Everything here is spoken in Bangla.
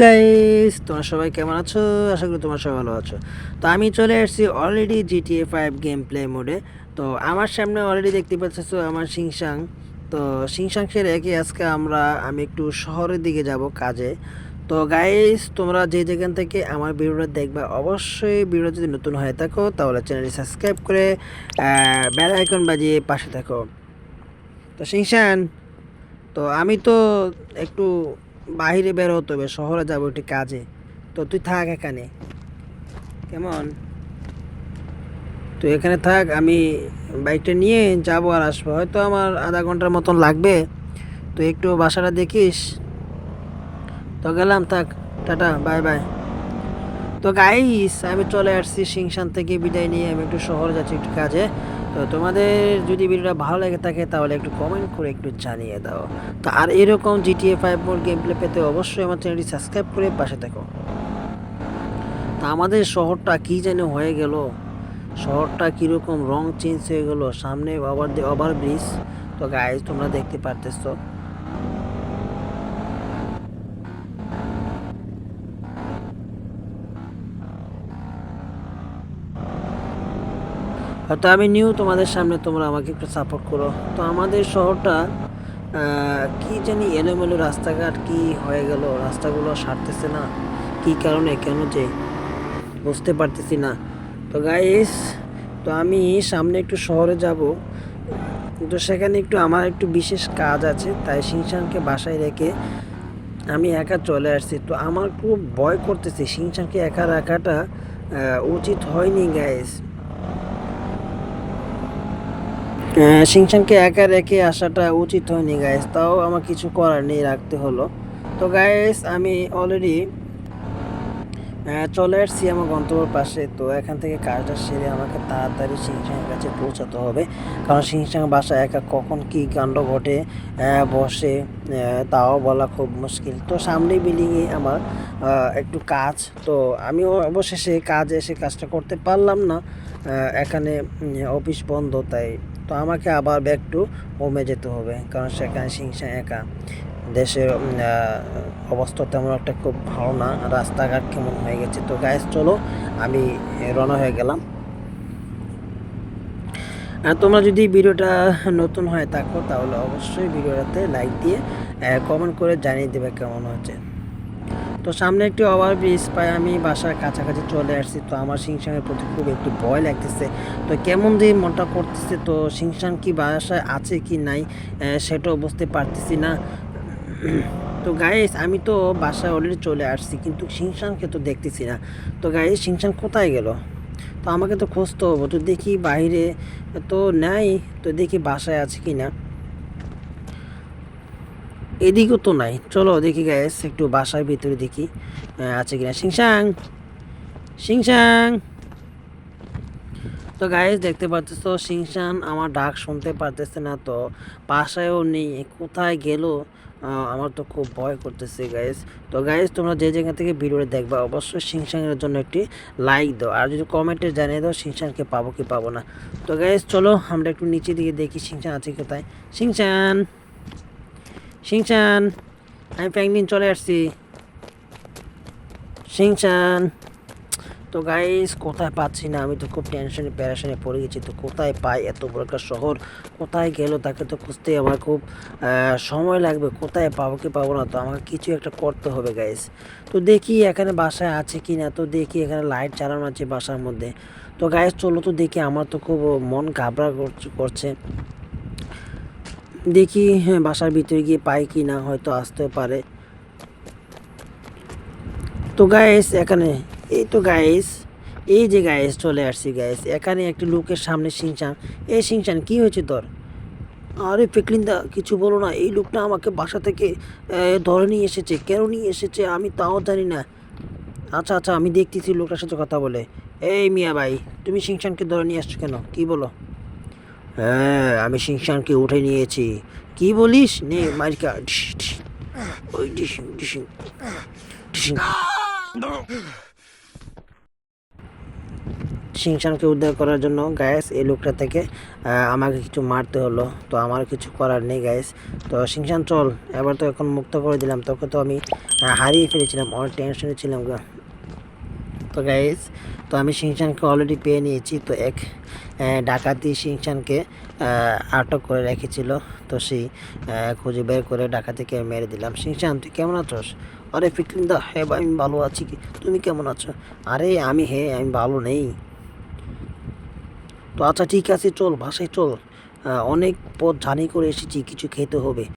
গাইস তোমরা সবাই কেমন আছো? আশা করি তোমরা সবাই ভালো আছো। তো আমি চলে আসছি already GTA five game play মোডে তো আমার সামনে অলরেডি দেখতে পাচ্ছ আমার সিংসাং তো সিংসাংসের একে আজকে আমরা, আমি একটু শহরের দিকে যাব কাজে। তো গাইস তোমরা যে যেখান থেকে আমার ভিডিওটা দেখবে, অবশ্যই ভিডিও যদি নতুন হয়ে থাকো, তাহলে চ্যানেলটি সাবস্ক্রাইব করে বেল আইকন বাজিয়ে পাশে থাকো। তো সিংসান তো আমি তো একটু বাইরে বের হতে হবে, শহরে যাব একটি কাজে। তো তুই থাক এখানে। কেমন? তুই এখানে থাক, আমি বাইকটা নিয়ে যাব আর আসব। হয়তো আমার আধা ঘণ্টার মতন লাগবে। তো একটু বাসাটা দেখিস। তো গেলাম, থাক, টাটা, বাই বাই। তো গাইস আমি চলে আসছি সিংশান থেকে বিদায় নিয়ে, আমি একটু শহরে যাচ্ছি একটু কাজে। তো তোমাদের যদি ভিডিওটা ভালো লেগে থাকে, তাহলে একটু কমেন্ট করে একটু জানিয়ে দাও। তো আর এরকম GTA five more game play পেতে অবশ্যই আমার চ্যানেলটি সাবস্ক্রাইব করে পাশে থাকো। তা আমাদের শহরটা কী যেন হয়ে গেল? শহরটা কীরকম রং চেঞ্জ হয়ে গেল? সামনে ওভার ওভার ব্রিজ তো গাইজ তোমরা দেখতে পারতেছো। হয়তো আমি নিউ তোমাদের সামনে তোমরা আমাকে একটু সাপোর্ট করো। তো আমাদের শহরটা কি জানি এলোমেলো রাস্তাঘাট কি হয়ে গেল, রাস্তাগুলো সারতেছে না, কি কারণে, কেন যে, বুঝতে পারতেছি না। তো গাইস তো আমি সামনে একটু শহরে যাব, তো সেখানে একটু আমার একটু বিশেষ কাজ আছে, তাই সিংসানকে বাসায় রেখে আমি একা চলে আসছি। তো আমার খুব ভয় করতেছে, সিংসানকে একা রাখাটা উচিত হয়নি গাইস সিংসানকে একা রেখে আসাটা উচিত হয়নি গাইস তাও আমার কিছু করার নেই, রাখতে হলো। তো গাইস আমি অলরেডি চলে আসছি আমার গন্তব্যের পাশে। তো এখান থেকে কাজটা সেরে আমাকে তাড়াতাড়ি সিংসাংয়ের কাছে পৌঁছাতে হবে। কারণ সিংসাং বাসা একা কখন কি কাণ্ড ঘটে বসে তাও বলা খুব মুশকিল। তো সামনেই বিল্ডিংয়ে আমার একটু কাজ। তো আমিও অবশেষে কাজে এসে কাজটা করতে পারলাম না এখানে অফিস বন্ধ, তাই। তো আমাকে আবার ব্যাক টু হোমে যেতে হবে, কারণ সেখানে সিংসা একা। দেশের অবস্থা তেমন একটা খুব ভালো না। রাস্তাঘাট কেমন হয়ে গেছে? তো গ্যাস চলো, আমি রওনা হয়ে গেলাম। আর তোমরা যদি ভিডিওটা নতুন হয়ে থাকো, তাহলে অবশ্যই ভিডিওটাতে লাইক দিয়ে কমেন্ট করে জানিয়ে দেবে কেমন হচ্ছে তো সামনে একটি ওভার ব্রিজ পাই আমি বাসার কাছাকাছি চলে আসছি। তো আমার সিংসানের প্রতি খুব একটু ভয় লাগতেছে। তো কেমন যে মনটা করতেছে, তো সিংসান কি বাসায় আছে কি নাই সেটাও বুঝতে পারতেছি না। তো গাইস আমি তো বাসায় অলরেডি চলে আসছি, কিন্তু সিংসানকে তো দেখতেছি না। তো গাইস সিংসান কোথায় গেল? তো আমাকে তো খুঁজতে হব। তো দেখি বাইরে তো নাই, তো দেখি বাসায় আছে কি না এদিকেও তো নাই। চলো দেখি গ্যাস একটু বাসার ভিতরে দেখি আছে কিনা। সিংসাং সিংসাং তো গাইজ দেখতে পাচ্ছ সিংসান আমার ডাক শুনতে পারতেছে না তো। বাসায়ও নেই, কোথায় গেল? আমার তো খুব ভয় করতেছে গাইজ তো গাইজ তোমরা যে জায়গা থেকে ভিডিওটা দেখবা, অবশ্যই সিংসাংয়ের জন্য একটি লাইক দাও। আর যদি কমেন্টে জানিয়ে দাও সিংসানকে পাবো কি পাবো না। তো গাইজ চলো, আমরা একটু নিচে দিকে দেখি সিংসান আছে কোথায়? সিংসান সিংচান আমি প্যাংদিন চলে আসছি। সিংচান তো গাইস কোথায় পাচ্ছি না? আমি তো খুব টেনশনে প্যারাশনে পড়ে গেছি। তো কোথায় পাই এত বড় একটা শহর? কোথায় গেল? তাকে তো খুঁজতে আমার খুব সময় লাগবে। কোথায় পাবো কি পাবো না? তো আমাকে কিছু একটা করতে হবে গাইস তো দেখি এখানে বাসায় আছে কি না? তো দেখি এখানে লাইট চালানো আছে বাসার মধ্যে। তো গাইস চলো তো দেখি। আমার তো খুব মন ঘাবড়া করছে- দেখি হ্যাঁ বাসার ভিতরে গিয়ে পাই কি না, হয়তো আসতেও পারে। তো গায়েস এখানে এই তো গাইস এই যে গায়েস চলে আসছি গায়েস এখানে একটি লোকের সামনে সিংচান এই সিংচান কি হয়েছে তোর? আরে পেকলিন্দা কিছু বলো না, এই লোকটা আমাকে বাসা থেকে ধরে নিয়ে এসেছে। কেন নিয়ে এসেছে আমি তাও জানি না। আচ্ছা আচ্ছা আমি দেখতেছি লোকটার সাথে কথা বলে। এই মিয়া ভাই, তুমি সিংচানকে ধরে নিয়ে আসছো কেন? কি বলো? হ্যাঁ আমি সিংসানকে উঠে নিয়েছি। কি বলিস? নে মারিকা। ওই ডিসিং ডিসিং ডিসিং সিংশানকে উদ্ধার করার জন্য গ্যাস এই লোকটা থেকে আমাকে কিছু মারতে হলো। তো আমার কিছু করার নেই গ্যাস তো সিংশান চল। এবার তো এখন মুক্ত করে দিলাম। তোকে তো আমি হারিয়ে ফেলেছিলাম। অনেক টেনশনে ছিলাম। তো গাইজ তো আমি সিংশানকে অলরেডি পেয়ে নিয়েছি। তো এক ডাকাতি সিংশানকে আহ, আটক করে রেখেছিল। তো সেই খুঁজে বের করে ডাকাতিকে মেরে দিলাম। সিংশান তুই কেমন আছোস? আরে ফিকলিন দা হ্যাঁ আমি ভালো আছি। কি তুমি কেমন আছো? আরে আমি হ্যাঁ আমি ভালো নেই। তো আচ্ছা ঠিক আছে, চল, বাসায় চল। অনেক পথ জানি করে এসেছি, কিছু খেতে হবে।